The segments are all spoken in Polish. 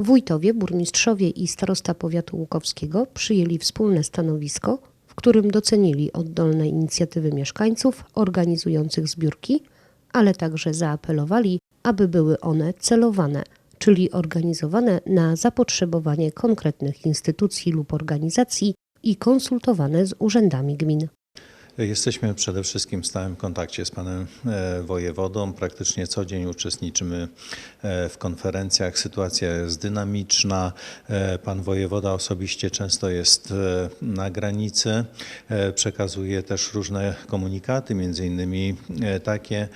Wójtowie, burmistrzowie i starosta powiatu łukowskiego przyjęli wspólne stanowisko, w którym docenili oddolne inicjatywy mieszkańców organizujących zbiórki, ale także zaapelowali, aby były one celowane, czyli organizowane na zapotrzebowanie konkretnych instytucji lub organizacji i konsultowane z urzędami gmin. Jesteśmy przede wszystkim w stałym kontakcie z panem e, wojewodą. Praktycznie co dzień uczestniczymy e, w konferencjach. Sytuacja jest dynamiczna. E, Pan wojewoda osobiście często jest na granicy. Przekazuje też różne komunikaty, między innymi takie,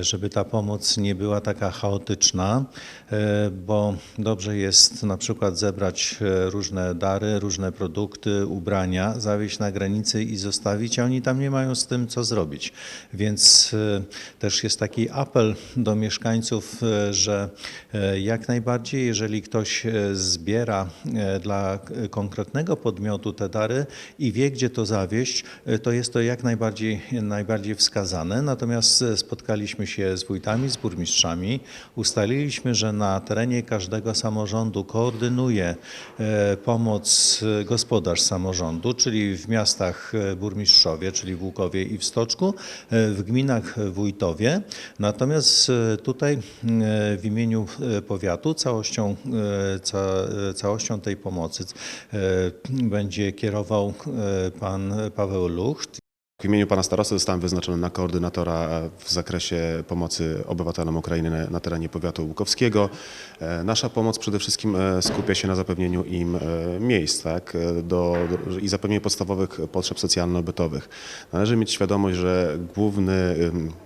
żeby ta pomoc nie była taka chaotyczna, bo dobrze jest na przykład zebrać różne dary, różne produkty, ubrania, zawieźć na granicy i zostawić, a oni tam nie mają z tym co zrobić. Więc e, też jest taki apel do mieszkańców, e, że e, jak najbardziej, jeżeli ktoś zbiera dla konkretnego podmiotu te dary i wie, gdzie to zawieźć, e, to jest to jak najbardziej, najbardziej wskazane. Natomiast spotkaliśmy się z wójtami, z burmistrzami, ustaliliśmy, że na terenie każdego samorządu koordynuje pomoc gospodarz samorządu, czyli w miastach burmistrzowie, czyli w Łukowie i w Stoczku, e, w gminach wójtowie. Natomiast e, tutaj e, w imieniu powiatu całością, ca, całością tej pomocy będzie kierował pan Paweł Lucht. W imieniu pana starosty zostałem wyznaczony na koordynatora w zakresie pomocy obywatelom Ukrainy na, terenie powiatu łukowskiego. E, Nasza pomoc przede wszystkim e, skupia się na zapewnieniu im e, miejsc tak, e, do, i zapewnieniu podstawowych potrzeb socjalno-bytowych. Należy mieć świadomość, że główny,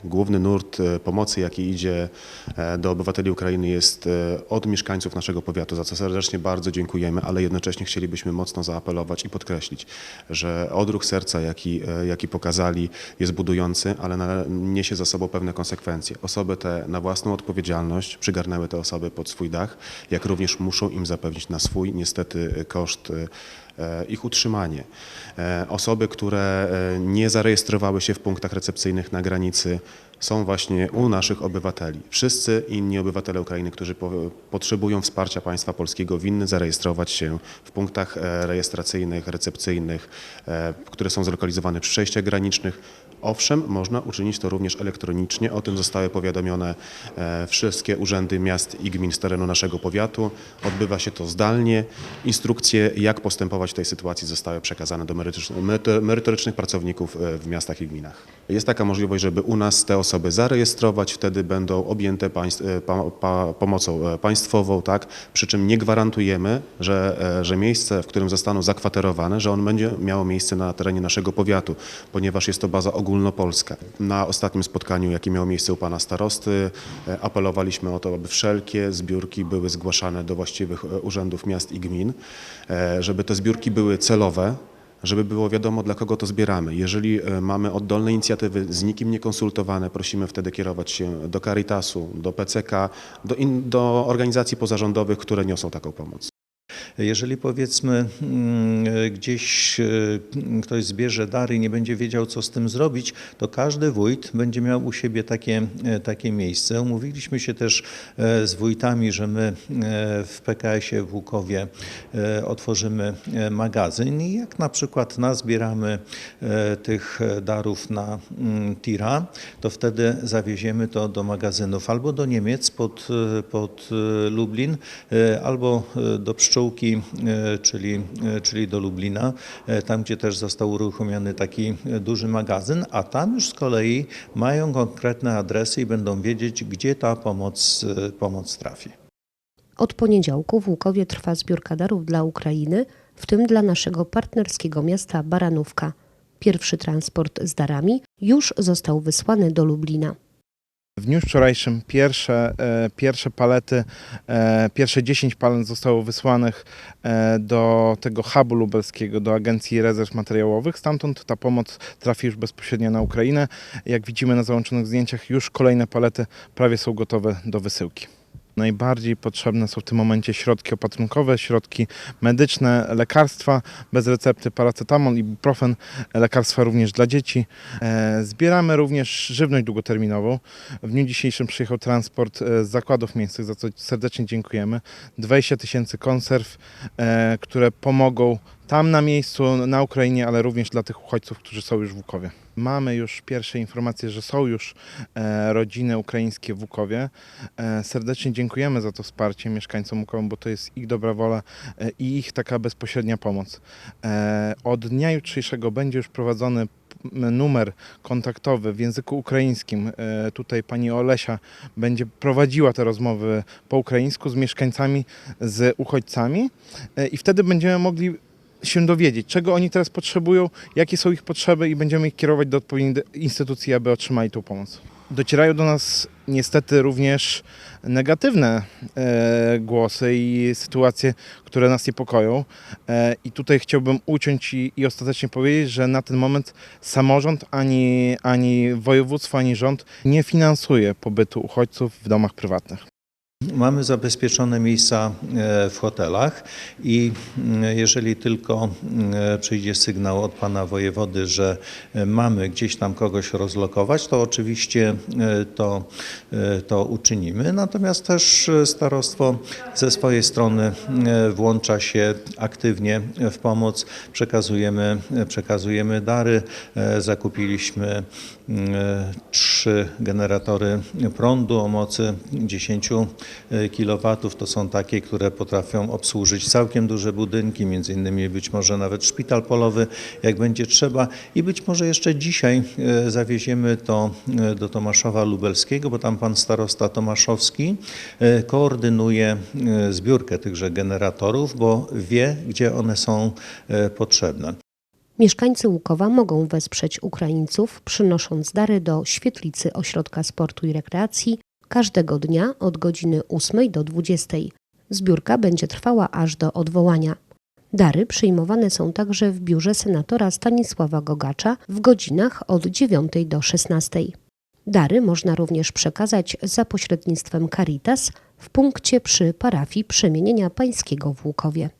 główny nurt e, pomocy, jaki idzie e, do obywateli Ukrainy jest e, od mieszkańców naszego powiatu, za co serdecznie bardzo dziękujemy, ale jednocześnie chcielibyśmy mocno zaapelować i podkreślić, że odruch serca, jaki, e, jaki pokazali, jest budujący, ale niesie za sobą pewne konsekwencje. Osoby te na własną odpowiedzialność przygarnęły te osoby pod swój dach, jak również muszą im zapewnić na swój niestety koszt ich utrzymanie. E, Osoby, które e, nie zarejestrowały się w punktach recepcyjnych na granicy, są właśnie u naszych obywateli. Wszyscy inni obywatele Ukrainy, którzy po, potrzebują wsparcia państwa polskiego, winny zarejestrować się w punktach e, rejestracyjnych, recepcyjnych, e, które są zlokalizowane przy przejściach granicznych. Owszem, można uczynić to również elektronicznie. O tym zostały powiadomione e, wszystkie urzędy miast i gmin z terenu naszego powiatu. Odbywa się to zdalnie. Instrukcje, jak postępować w tej sytuacji, zostały przekazane do merytorycznych, meryto- merytorycznych pracowników e, w miastach i gminach. Jest taka możliwość, żeby u nas te osoby zarejestrować, wtedy będą objęte państw, e, pa, pa, pomocą państwową, tak? Przy czym nie gwarantujemy, że, że miejsce, w którym zostaną zakwaterowane, że on będzie miało miejsce na terenie naszego powiatu, ponieważ jest to baza ogólnopolska. Na ostatnim spotkaniu, jakie miało miejsce u pana starosty, e, apelowaliśmy o to, aby wszelkie zbiórki były zgłaszane do właściwych e, urzędów miast i gmin, e, żeby te zbiórki były celowe, żeby było wiadomo, dla kogo to zbieramy. Jeżeli mamy oddolne inicjatywy z nikim niekonsultowane, prosimy wtedy kierować się do Caritasu, do PCK, do, in, do organizacji pozarządowych, które niosą taką pomoc. Jeżeli powiedzmy mm, gdzieś e, ktoś zbierze dary i nie będzie wiedział, co z tym zrobić, to każdy wójt będzie miał u siebie takie, e, takie miejsce. Umówiliśmy się też e, z wójtami, że my w PKS-ie w Łukowie otworzymy magazyn i jak na przykład nazbieramy tych darów na mm, tira, to wtedy zawieziemy to do magazynów albo do Niemiec pod, pod Lublin, albo do Pszczółki, e, czyli, e, czyli do Lublina, e, tam gdzie też został uruchomiony taki duży magazyn, a tam już z kolei mają konkretne adresy i będą wiedzieć, gdzie ta pomoc, pomoc trafi. Od poniedziałku w Łukowie trwa zbiórka darów dla Ukrainy, w tym dla naszego partnerskiego miasta Baranówka. Pierwszy transport z darami już został wysłany do Lublina. W dniu wczorajszym pierwsze, e, pierwsze palety, e, pierwsze 10 palet zostało wysłanych e, do tego hubu lubelskiego, do Agencji Rezerw Materiałowych. Stamtąd ta pomoc trafi już bezpośrednio na Ukrainę. Jak widzimy na załączonych zdjęciach, już kolejne palety prawie są gotowe do wysyłki. Najbardziej potrzebne są w tym momencie środki opatrunkowe, środki medyczne, lekarstwa bez recepty, paracetamol, ibuprofen, lekarstwa również dla dzieci. E, Zbieramy również żywność długoterminową. W dniu dzisiejszym przyjechał transport e, z zakładów mięsnych, za co serdecznie dziękujemy. 20 tysięcy konserw, e, które pomogą tam na miejscu, na Ukrainie, ale również dla tych uchodźców, którzy są już w Łukowie. Mamy już pierwsze informacje, że są już e, rodziny ukraińskie w Łukowie. E, serdecznie dziękujemy za to wsparcie mieszkańcom Łukowa, bo to jest ich dobra wola e, i ich taka bezpośrednia pomoc. Od dnia jutrzejszego będzie już prowadzony numer kontaktowy w języku ukraińskim. Tutaj pani Olesia będzie prowadziła te rozmowy po ukraińsku z mieszkańcami, z uchodźcami i wtedy będziemy mogli się dowiedzieć, czego oni teraz potrzebują, jakie są ich potrzeby i będziemy ich kierować do odpowiednich instytucji, aby otrzymali tą pomoc. Docierają do nas niestety również negatywne e, głosy i sytuacje, które nas niepokoją. E, I tutaj chciałbym uciąć i, i ostatecznie powiedzieć, że na ten moment samorząd, ani, ani województwo, ani rząd nie finansuje pobytu uchodźców w domach prywatnych. Mamy zabezpieczone miejsca e, w hotelach i jeżeli tylko przyjdzie sygnał od pana wojewody, że e, mamy gdzieś tam kogoś rozlokować, to oczywiście e, to, to uczynimy. Natomiast też starostwo ze swojej strony włącza się aktywnie w pomoc. Przekazujemy, przekazujemy dary. Zakupiliśmy e, trzy generatory prądu o mocy 10 kW. To są takie, które potrafią obsłużyć całkiem duże budynki, między innymi być może nawet szpital polowy, jak będzie trzeba. I być może jeszcze dzisiaj e, zawieziemy to e, do Tomaszowa Lubelskiego, bo tam pan starosta Tomaszowski e, koordynuje zbiórkę tychże generatorów, bo wie, gdzie one są potrzebne. Mieszkańcy Łukowa mogą wesprzeć Ukraińców, przynosząc dary do świetlicy Ośrodka Sportu i Rekreacji każdego dnia od godziny 8 do 20. Zbiórka będzie trwała aż do odwołania. Dary przyjmowane są także w biurze senatora Stanisława Gogacza w godzinach od 9 do 16. Dary można również przekazać za pośrednictwem Caritas w punkcie przy parafii Przemienienia Pańskiego w Łukowie.